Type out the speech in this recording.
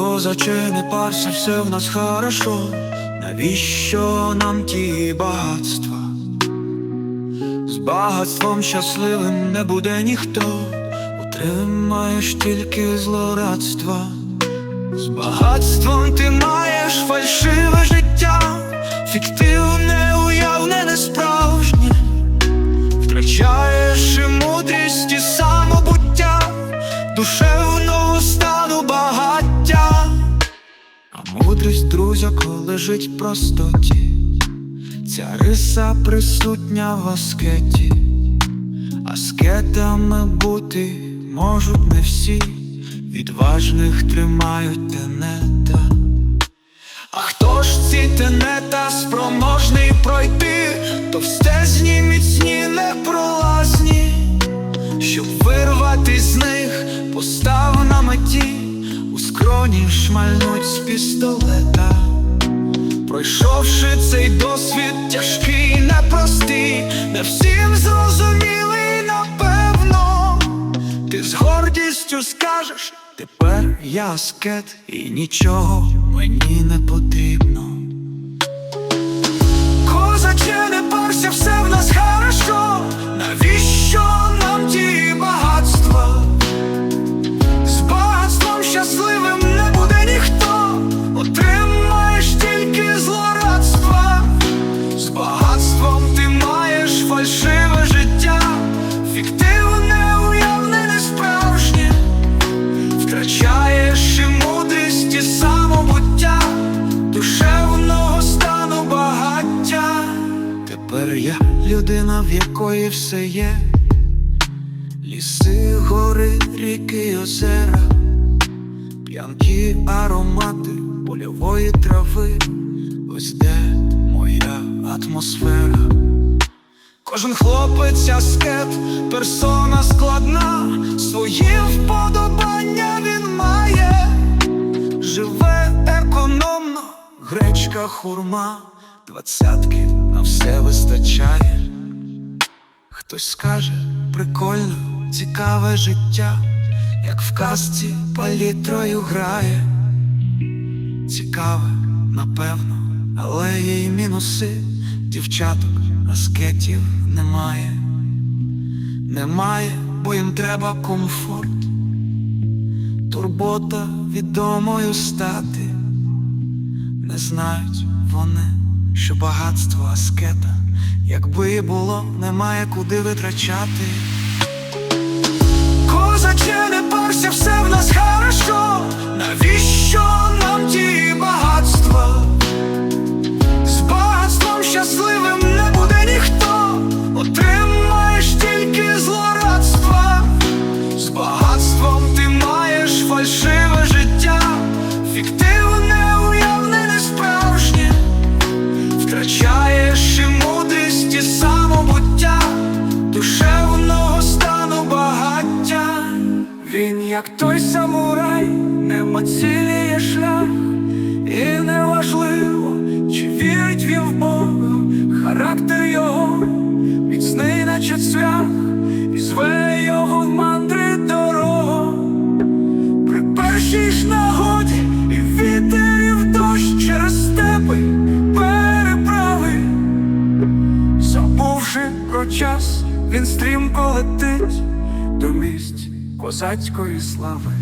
Козаче, не парся, все в нас хорошо. Навіщо нам ті багатства? З багатством щасливим не буде ніхто, утримаєш тільки злорадства. З багатством ти маєш фальшиве життя, фіктивне, уявне, несправжнє, втрачаєш і мудрість і самобуття, душевного лежить в простоті, ця риса присутня в аскеті, аскетами бути можуть не всі. Відважних тримають тенета. А хто ж ці тенета спроможний пройти, то в стезні міцні непролазні, щоб вирвати з них, постав на меті, у скроні шмальнуть з пістолета. Пройшовши цей досвід тяжкий, непростий, не всім зрозумілий, напевно. Ти з гордістю скажеш, тепер я скет і нічого мені не потрібно. Людина, в якої все є. Ліси, гори, ріки, озера, п'янкі аромати польової трави, ось де моя атмосфера. Кожен хлопець аскет, персона складна, свої вподобання він має, живе економно, гречка, хурма, двадцятки на все вистачає. Хтось скаже, прикольно, цікаве життя, як в казці палітрою грає. Цікаве, напевно, але є й мінуси, дівчаток, аскетів немає. Немає, бо їм треба комфорт, турбота відомою стати. Не знають вони, що багатство аскета, якби було, немає куди витрачати. Козаче, не парся, все в нас хорошо. Навіщо нам ті Він, як той самурай, нема ціліє шлях, і неважливо, чи вірить він в Бога, характер його міцний, наче цвях, і зве його в мандри дорога. При першій ж нагоді і вітер, і в дощ через степи переправи. Забувши про час, він стрімко летить до місць козацької слави.